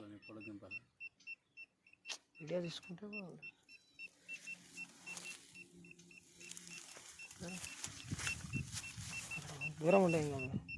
దింపాలి నీ పొడుగు దింపాలి. వీడియో తీసుకుంటే బాగుండు. దూరం ఉండే ఇంకా.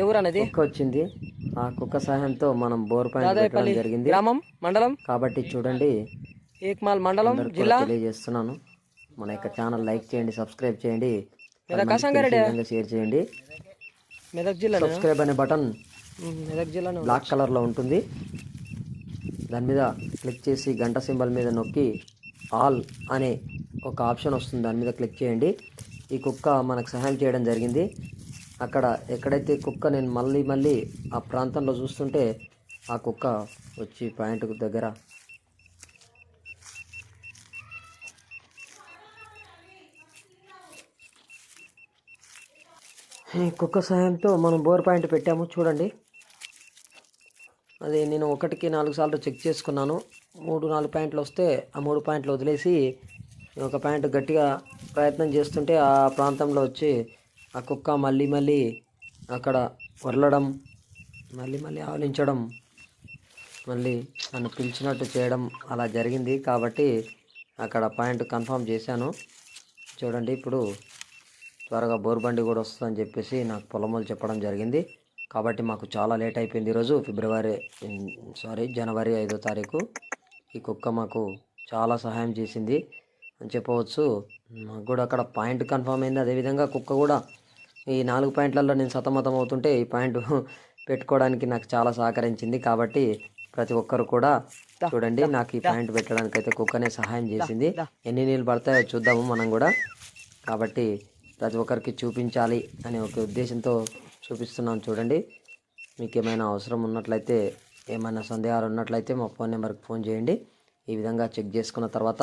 అనేది కుక్క వచ్చింది. ఆ కుక్క సహాయంతో మనం బోర్ పాయింట్ జరిగింది. గ్రామం మండలం? కాబట్టి చూడండి. ఏక్మాల్ మండలం జిల్లా? తెలియజేస్తున్నాను. మన యొక్క ఛానల్ లైక్ చేయండి సబ్స్క్రైబ్ చేయండి. షేర్ చేయండి. మెదక్ జిల్లా సబ్స్క్రైబ్ అనే బటన్ మెదక్ జిల్లాలో బ్లాక్ కలర్లో ఉంటుంది. దాని మీద క్లిక్ చేసి గంట సింబల్ మీద నొక్కి ఆల్ అనే ఒక ఆప్షన్ వస్తుంది. దాని మీద క్లిక్ చేయండి. ఈ కుక్క మనకు సహాయం చేయడం జరిగింది. అక్కడ ఎక్కడైతే కుక్క నేను మళ్ళీ మళ్ళీ ఆ ప్రాంతంలో చూస్తుంటే ఆ కుక్క వచ్చి పాయింట్ దగ్గర ఈ కుక్క సహాయంతో మనం బోర్ పాయింట్ పెట్టాము చూడండి. అది నేను ఒకటికి నాలుగు సార్లు చెక్ చేసుకున్నాను. మూడు నాలుగు పాయింట్లు వస్తే ఆ మూడు పాయింట్లు వదిలేసి ఒక పాయింట్ గట్టిగా ప్రయత్నం చేస్తుంటే ఆ ప్రాంతంలో వచ్చి ఆ కుక్క మళ్ళీ మళ్ళీ అక్కడ వరలడం మళ్ళీ మళ్ళీ ఆవలించడం మళ్ళీ నన్ను పిలిచినట్టు చేయడం అలా జరిగింది. కాబట్టి అక్కడ పాయింట్ కన్ఫర్మ్ చేశాను. చూడండి ఇప్పుడు త్వరగా బోర్బండి కూడా వస్తుందని చెప్పేసి నాకు పొలములు చెప్పడం జరిగింది. కాబట్టి మాకు చాలా లేట్ అయిపోయింది ఈరోజు ఫిబ్రవరి సారీ జనవరి ఐదో తారీఖు. ఈ కుక్క మాకు చాలా సహాయం చేసింది అని చెప్పవచ్చు. మాకు కూడా అక్కడ పాయింట్ కన్ఫర్మ్ అయింది. అదేవిధంగా కుక్క కూడా ఈ నాలుగు పాయింట్లలో నేను సతమతం అవుతుంటే ఈ పాయింట్ పెట్టుకోవడానికి నాకు చాలా సహకరించింది. కాబట్టి ప్రతి ఒక్కరు కూడా చూడండి నాకు ఈ పాయింట్ పెట్టడానికి అయితే కుక్కనే సహాయం చేసింది. ఎన్ని నీళ్ళు పడతాయో చూద్దాము మనం కూడా. కాబట్టి ప్రతి ఒక్కరికి చూపించాలి అనే ఒక ఉద్దేశంతో చూపిస్తున్నాను చూడండి. మీకు ఏమైనా అవసరం ఉన్నట్లయితే ఏమైనా సందేహాలు ఉన్నట్లయితే మా ఫోన్ నెంబర్కి ఫోన్ చేయండి. ఈ విధంగా చెక్ చేసుకున్న తర్వాత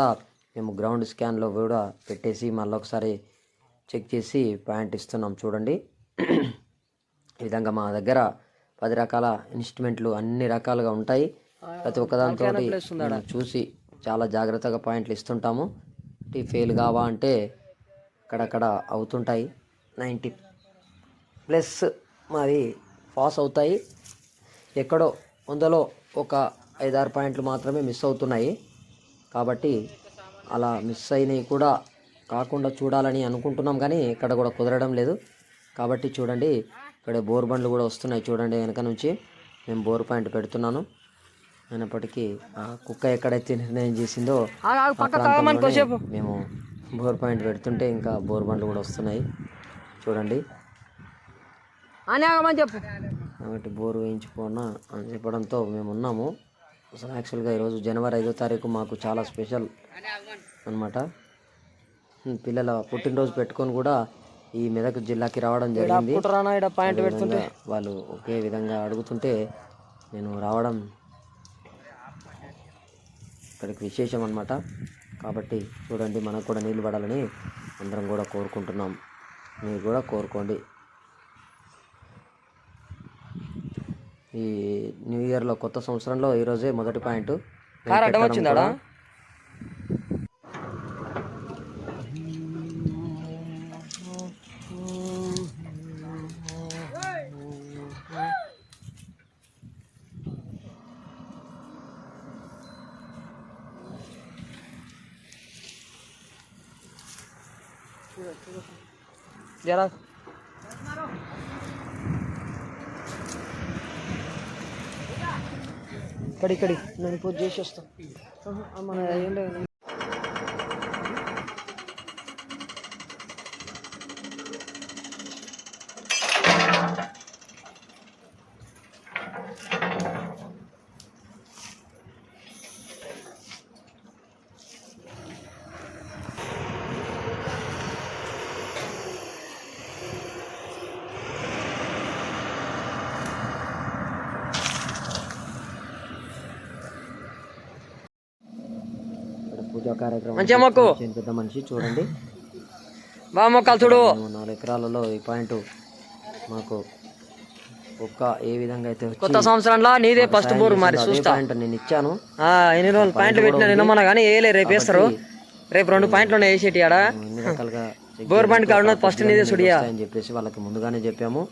మేము గ్రౌండ్ స్కాన్లో కూడా పెట్టేసి మళ్ళీ ఒకసారి చెక్ చేసి పాయింట్ ఇస్తున్నాం చూడండి. ఈ విధంగా మా దగ్గర పది రకాల ఇన్స్ట్రుమెంట్లు అన్ని రకాలుగా ఉంటాయి. ప్రతి ఒక్కదాంతో చూసి చాలా జాగ్రత్తగా పాయింట్లు ఇస్తుంటాము. టీ ఫెయిల్ కావా అంటే అక్కడక్కడ అవుతుంటాయి. నైంటీ ప్లస్ మరి పాస్ అవుతాయి. ఎక్కడో వందలో ఒక ఐదారు పాయింట్లు మాత్రమే మిస్ అవుతున్నాయి. కాబట్టి అలా మిస్ అయినవి కూడా కాకుండా చూడాలని అనుకుంటున్నాం కానీ ఇక్కడ కూడా కుదరడం లేదు. కాబట్టి చూడండి ఇక్కడ బోర్ బండ్లు కూడా వస్తున్నాయి చూడండి వెనక నుంచి. నేను బోర్ పాయింట్ పెడుతున్నాను. అయినప్పటికీ ఆ కుక్క ఎక్కడైతే నిర్ణయం చేసిందో మేము బోర్ పాయింట్ పెడుతుంటే ఇంకా బోర్ బండ్లు కూడా వస్తున్నాయి. చూడండి. చెప్పు. కాబట్టి బోర్ వేయించుకోనా అని చెప్పడంతో మేము ఉన్నాము. అసలు యాక్చువల్గా ఈరోజు జనవరి ఐదో తారీఖు మాకు చాలా స్పెషల్ అనమాట పిల్లల పుట్టినరోజు పెట్టుకొని కూడా ఈ మెదక్ జిల్లాకి రావడం జరిగింది. వాళ్ళు ఒకే విధంగా అడుగుతుంటే నేను రావడం ఇక్కడికి విశేషం అన్నమాట. కాబట్టి చూడండి మనకు కూడా నీళ్ళు పడాలని అందరం కూడా కోరుకుంటున్నాం. మీరు కూడా కోరుకోండి. ఈ న్యూ ఇయర్లో కొత్త సంవత్సరంలో ఈరోజే మొదటి పాయింట్ జరా. ఇక్కడి ఇక్కడి నేను పూజ చేసి వస్తాను మన ఏం పూజా కార్యక్రమం పెద్ద మనిషి చూడండి. చూడు. నాలుగు ఎకరాలలో ఈ పాయింట్ మాకు ఒక్క ఏ విధంగా అయితే కొత్త సంవత్సరంలో నీదే ఫస్ట్ బోర్ మరి చూస్తా. పాయింట్ నేను ఇచ్చాను. ఎన్ని రోజులు పాయింట్లు పెట్టినా నిన్న మొన్న కానీ వేయలే రేపు వేస్తారు. రేపు రెండు పాయింట్లు ఉన్నాయి వేసేటి ఆడ? బోర్ పాయింట్ ఉన్నది ఫస్ట్ నీదే సుడియా. అని చెప్పేసి వాళ్ళకి ముందుగానే చెప్పాము.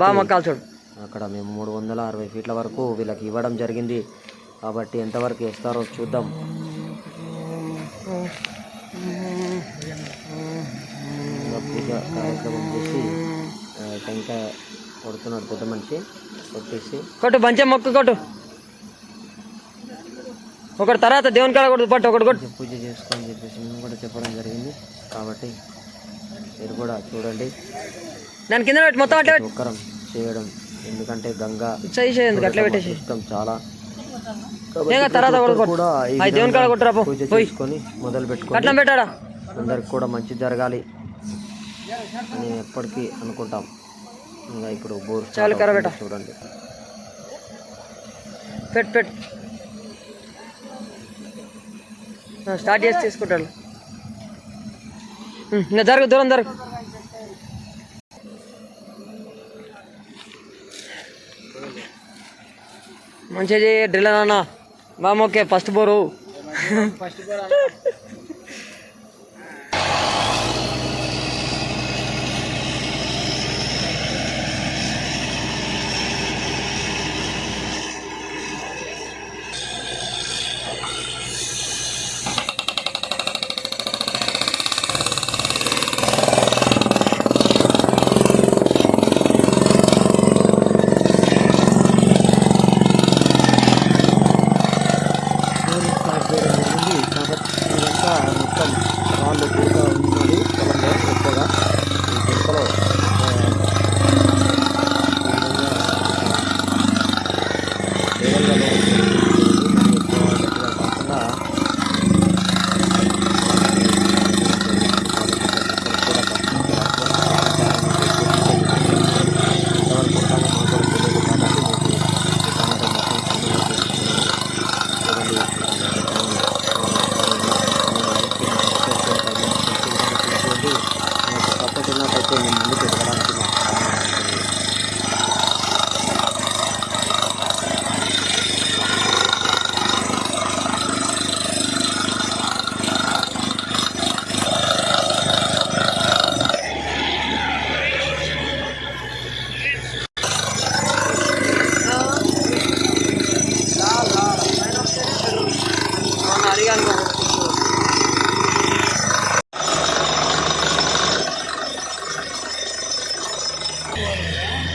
బాగా మొక్కలు చూడు. అక్కడ మేము మూడు వందల అరవై ఫీట్ల వరకు వీళ్ళకి ఇవ్వడం జరిగింది. కాబట్టి ఎంతవరకు ఇస్తారో చూద్దాం ఇంకా పూజ కార్యక్రమం చేసి టెంకాయ కొడుతున్నాడు పెద్ద మనిషి కొట్టేసి. కొట్టు మంచిగా మొక్కు కొట్టు. ఒకటి తర్వాత దేవుని కాడ కొట్టు పట్టు ఒకటి కొట్టు. పూజ చేసుకోని చెప్పేసి మేము కూడా చెప్పడం జరిగింది. కాబట్టి మీరు కూడా చూడండి. దాని కింద పెట్టి మొత్తం అట్లా ఒక్కరం చేయడం. ఎందుకంటే గంగా చేయి ఎందుకు అట్లా పెట్టేసి. ఇష్టం చాలా. తర్వాత కూడా దేవుని కాడ కొట్టురా. పూజ పోయి. చేసుకొని మొదలు పెట్టుకొని అట్లా పెట్టాడా? అందరికి కూడా మంచి జరగాలి. అని ఎప్పటికీ అనుకుంటాం. ఇంకా ఇప్పుడు బోర్ చాలు. అవుతుంది చూడండి. పెట్టు ఆ, స్టార్ట్ చేసి తీసుకుంటాడు ఉం, ఇంకా జరుగు దూరం జరుగు. మంచిగా చేయి డ్రిల్ అన్న. బాగా ఓకే ఫస్ట్ బోరు. బోర్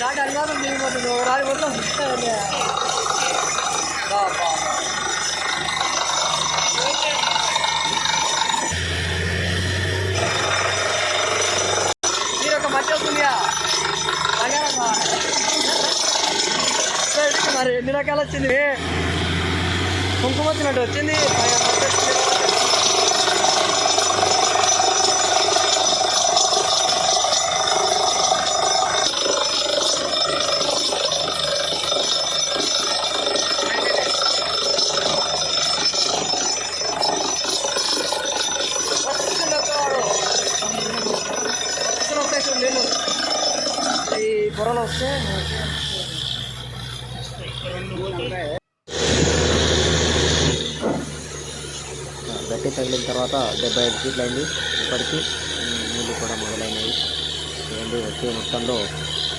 రాడు అన్నాడు మీరు మొత్తం రాడు మొత్తం బా బా మీరు ఒక మట్టి వస్తుందిగా బంగారం బా. మరి ఎన్ని రకాలు వచ్చింది. కుంకుమ వచ్చినట్టు వచ్చింది మట్టి వచ్చింది. వస్తుంది ఒక వాడు. వస్తున్న వస్తాయి చూడు నీళ్ళు. ఈ పొరలు వస్తే గట్టి తగిలిన తర్వాత డెబ్బై ఐదు ఫీట్లు అయింది. ఇప్పటికీ నీళ్ళు కూడా మొదలైనవి. ఏంటి? వచ్చే మొత్తంలో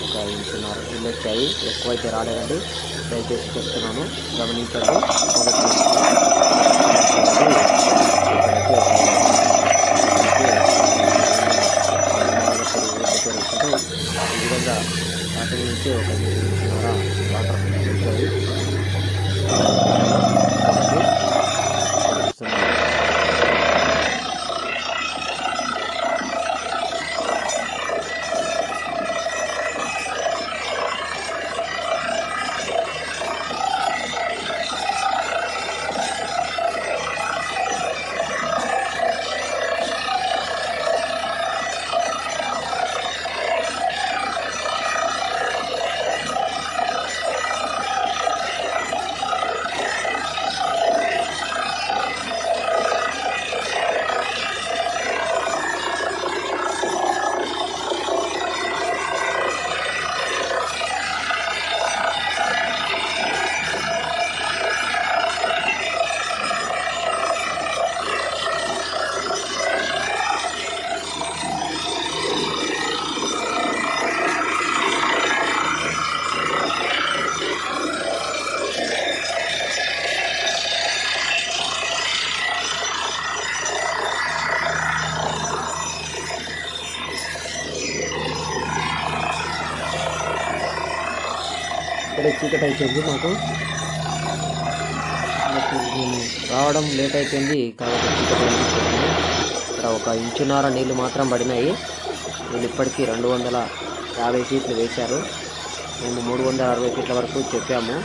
ఒక ఇంచున్నారు ఇల్లు వచ్చాయి. ఎక్కువైతే రాలేదండి. దయచేసి చెప్తున్నాను. గమనించండి. మొదటి ఈ విధంగా వాటి నుంచి ఒక ఇంచున్నర వాటర్ వచ్చాయి చూపిస్తున్నాను. టికెట్ అయిపోయింది మాకు. నేను మేము రావడం లేట్ అయిపోయింది కాబట్టి టికెట్ అనిపించింది ఇక్కడ ఒక ఇంచున్నర నీళ్ళు మాత్రం పడినాయి. వీళ్ళు ఇప్పటికీ రెండు వందల యాభై ఫీట్లు వేశారు. మేము మూడు వందల అరవై ఫీట్ల వరకు చెప్పాము.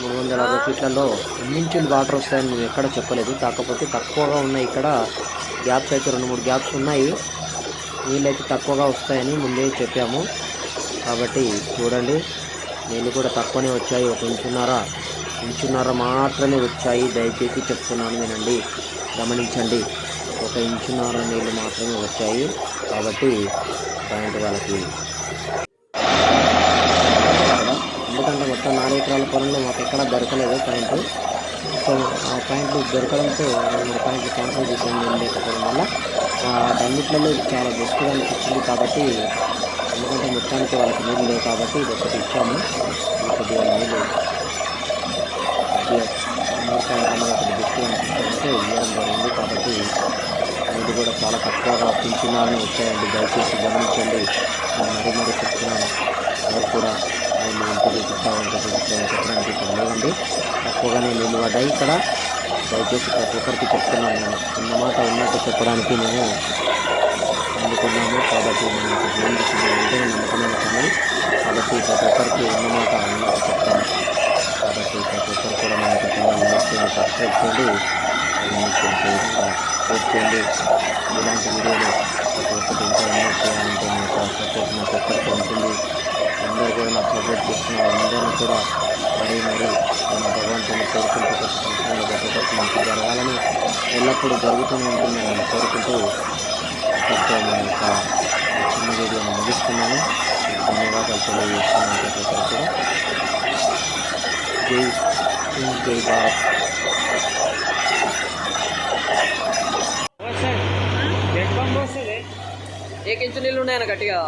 మూడు వందల అరవై ఫీట్లలో ఎన్నించులు వాటర్ వస్తాయని మేము ఎక్కడ చెప్పలేదు. కాకపోతే తక్కువగా ఉన్నాయి ఇక్కడ. గ్యాప్స్ అయితే రెండు మూడు గ్యాప్స్ ఉన్నాయి. నీళ్ళైతే తక్కువగా వస్తాయని ముందే చెప్పాము. కాబట్టి చూడండి. నీళ్ళు కూడా తక్కువనే వచ్చాయి. ఒక ఇంచున్నర ఇంచున్నర మాత్రమే వచ్చాయి. దయచేసి చెప్తున్నాను వినండి గమనించండి. ఒక ఇంచున్నర నీళ్ళు మాత్రమే వచ్చాయి. కాబట్టి పాయింట్ వాళ్ళకి. ఎందుకంటే మొత్తం నాలుగు ఎకరాల పొలంలో మాకు ఎక్కడ దొరకలేదు పాయింట్. సో ఆ పాయింట్లు దొరకడంతో రెండు పాయింట్లు క్యాన్సిల్ చేసాము లేకపోవడం వల్ల వాటన్నిటిలో చాలా బెస్ట్గా అనిపించింది. కాబట్టి ఎందుకంటే మొత్తానికి వాళ్ళకి నీళ్ళు లేవు కాబట్టి ఇది ఒకటి ఇచ్చాము. కొద్దిగా నీళ్ళు కొద్దిగా ఒకటి బెస్ట్గా అనిపించడంతో ఇవ్వడం జరిగింది. కాబట్టి ఇది కూడా చాలా తక్కువగా పింఛనాలను వచ్చాయండి. దయచేసి గమనించండి. మరి మరి చెప్తున్నాను. ఎవరు కూడా నీళ్ళు ఇంటికి చూపిస్తామని చెప్పి చెప్పడానికి ఇక్కడ లేదండి. తక్కువగానే నీళ్ళు పడ్డాయి ఇక్కడ. దయచేసి ప్రతి ఒక్కరికి చెప్తున్నాను నేను. ఉన్న మాట ఉన్నట్టు చెప్పడానికి మేము అందుకున్నాము కాబట్టి నేను అంటే నమ్మకమైన కానీ కాబట్టి ప్రతి ఒక్కరికి ఉన్నమాట ఉన్నట్టు చెప్తాను కాబట్టి ప్రతి ఒక్కరు కూడా మన ఛానల్ లైక్ చేయండి సబ్స్క్రైబ్ చేయండి లైక్ చేయండి ఇలాంటి వీడియోలు ప్రతి ఒక్కటి ఇంకా ఎన్నో చేయాలంటే సపోర్ట్ నాకు ఒక్కరికి ఉంటుంది అందరూ కూడా నాకు సపోర్ట్ చేస్తున్న అందరినీ కూడా మరీ మరీ మన భగవంతుని కోరుకుంటూ ప్రతి సంవత్సరంలో ప్రతి ఒక్కరికి మంచి జరగాలని ఎల్లప్పుడూ జరుగుతూనే ఉంటుంది నేను కోరుకుంటూ ఇక్కడితో నా యొక్క చిన్న వీడియోని ముగిస్తున్నాను ధన్యవాదాలు తెలియజేస్తున్నాను ప్రతి ఒక్కరు జై హింద్, జై భారత్ వస్తుంది నీళ్ళు ఉన్నాయన్న గట్టిగా?